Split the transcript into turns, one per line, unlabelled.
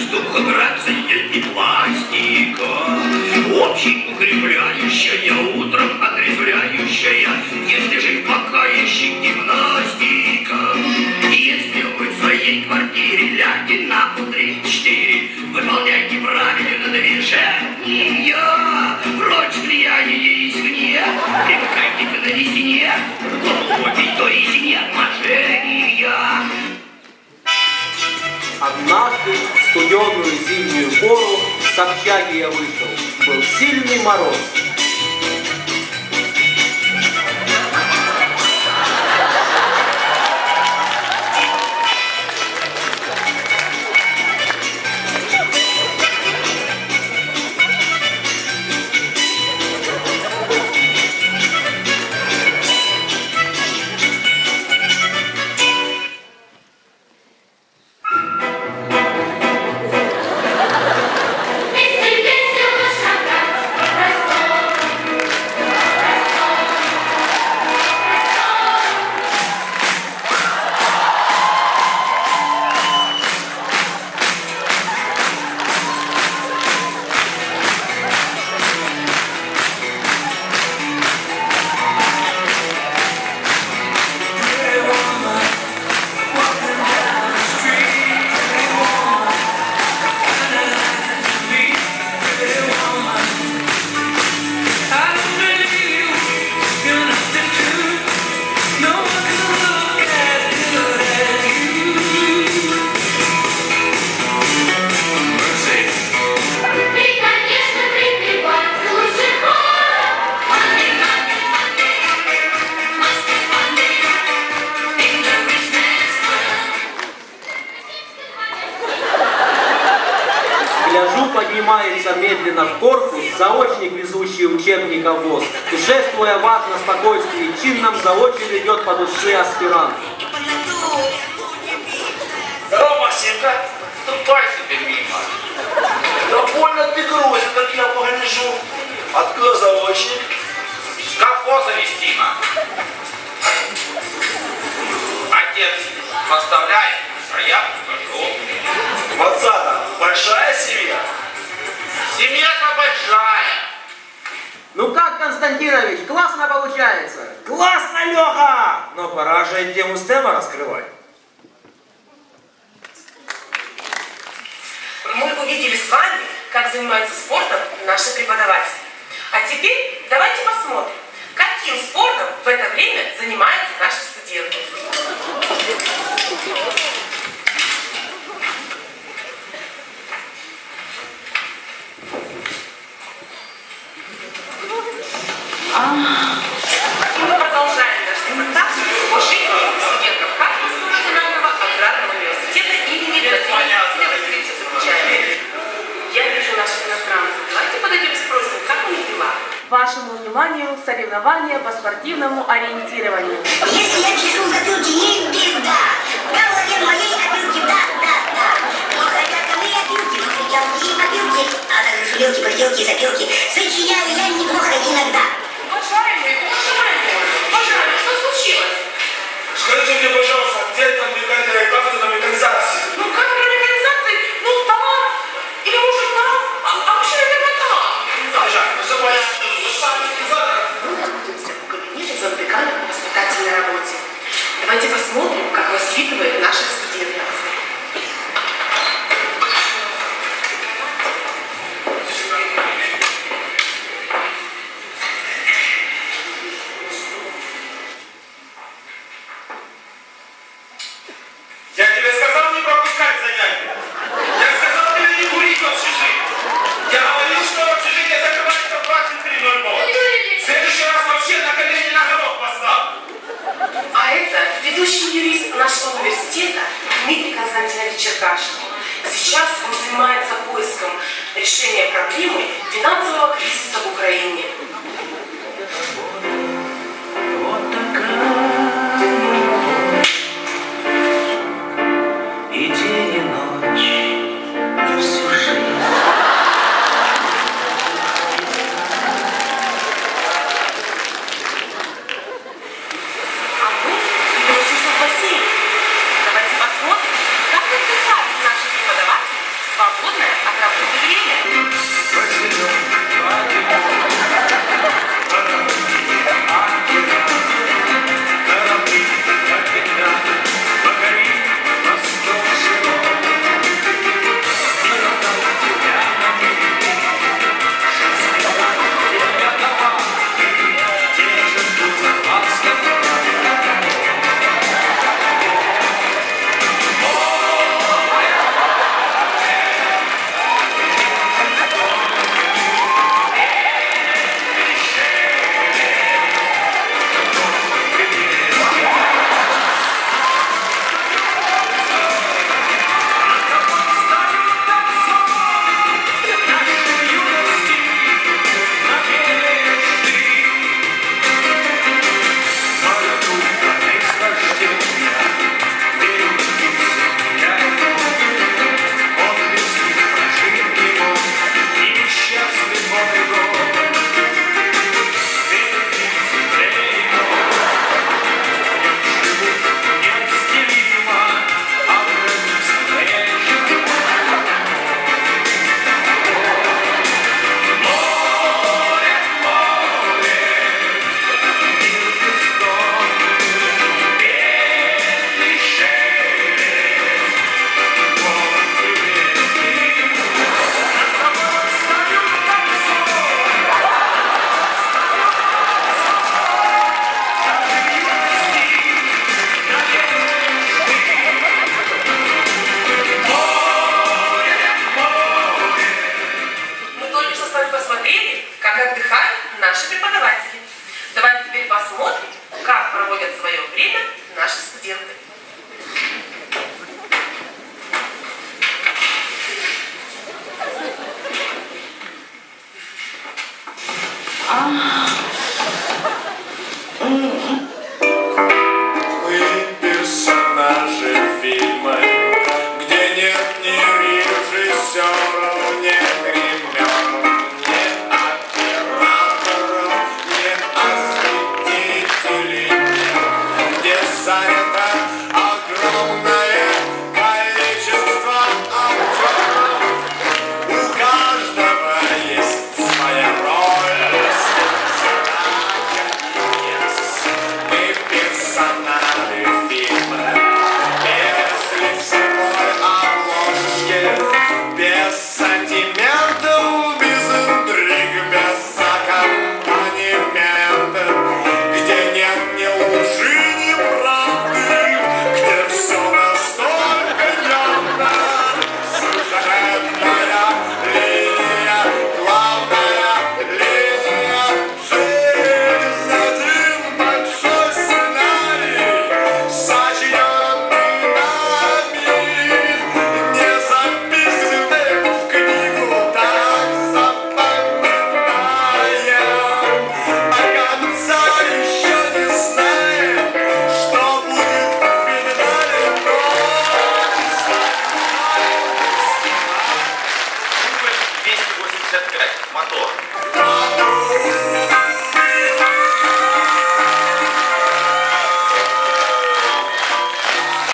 стук, грация и пластика. Очень укрепляющая, утром отрезвляющая, если жить пока еще гимнастика. Если вы в своей квартире лягте на три-четыре, выполняйте правильно движения. Прочь влияние извне, привыкайте к новизне, глубокий, то есть нет отношения.
Однажды студеную зимнюю пору с общаги я вышел. Был сильный мороз. Гляжу, поднимается медленно в корпус заочник, везущий учебников воз. И, шествуя важно спокойствие, чинном заочи ведет по душе аспирант.
Здорово, Максимка. Ступай себе мимо. Да больно ты грузин, как я погляжу. Откуда заочник?
Как поза вестима. Отец поставляет, а я покажу.
Мацата, большая семья?
Семья-то большая.
Ну как, Константинович, классно получается?
Классно, Леха! Но пора же и тему стема раскрывать.
Мы увидели с вами, как занимаются спортом наши преподаватели. А теперь давайте посмотрим, каким спортом в это время занимаются
соревнования по спортивному ориентированию.
Если я чешу затылки, не беда. В голове моей опилки, да, да, да. Но хотя ко мне опилки, кричалки и опилки, а также шулилки, поделки, запилки, сочиняю я неплохо иногда.
Проблемы финансового кризиса в Украине.